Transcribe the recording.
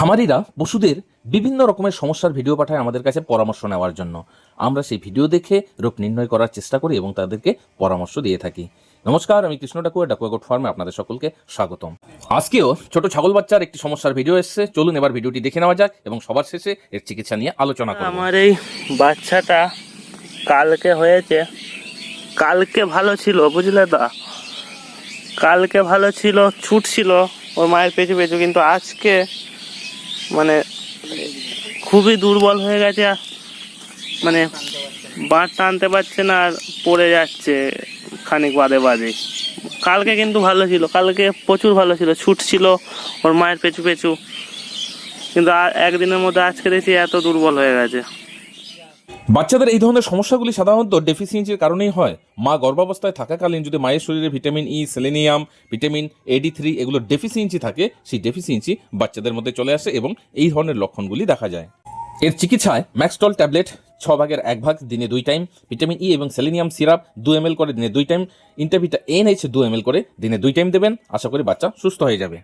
খামারিরা পশুদের বিভিন্ন রকমের সমস্যার ভিডিও পাঠায় আমাদের কাছে পরামর্শ নেওয়ার জন্য। আমরা সেই ভিডিও দেখে রোগ নির্ণয় করার চেষ্টা করি এবং তাদেরকে পরামর্শ দিয়ে থাকি। নমস্কার, আমি কৃষ্ণ ডাকুয়া ডাকুয়া গোট ফার্মে আপনাদের সকলকে স্বাগতম। আজকেও ছোট ছাগল বাচ্চার একটি সমস্যার ভিডিও এসেছে। চলুন এবার ভিডিওটি দেখে নেওয়া যাক এবং সবার শেষে এর চিকিৎসা নিয়ে আলোচনা করব। আমার এই বাচ্চাটা কালকে হয়েছে। কালকে ভালো ছিল, বুঝলে দা? কালকে ভালো ছিল ছুটছিল ওর মায়ের পেছু পেছু কিন্তু আজকে মানে খুবই দুর্বল হয়ে গেছে মানে বাঁধ টানতে পারছে না আর পড়ে যাচ্ছে খানিক বাদে বাদে। কালকে কিন্তু ভালো ছিল, কালকে প্রচুর ভালো ছিল ছুটছিল ওর মায়ের পেছু পেছু কিন্তু একদিনের মধ্যে আজকে দেখছি এত দুর্বল হয়ে গেছে। বাচ্চাদের এই ধরনের সমস্যাগুলি সাধারণত ডেফিসিয়েন্সির কারণেই হয়। মা গর্ভাবস্থায় থাকাকালীন যদি মায়ের শরীরে vitamin E selenium vitamin A D three এগুলো ডেফিসিয়েন্সি থাকে, সেই ডেফিসিয়েন্সি বাচ্চাদের মধ্যে চলে আসে এবং এই ধরনের লক্ষণগুলি দেখা যায়। এর চিকিৎসায় ম্যাক্সটল ট্যাবলেট ছ ভাগের এক ভাগ দিনে দুই টাইম ভিটামিন ই এবং সেলেনিয়াম সিরাপ দু এম করে দিনে দুই টাইম ইন্টারভিটা এন এইচ দু এম করে দিনে দুই টাইম দেবেন। আশা করি বাচ্চা সুস্থ হয়ে যাবে।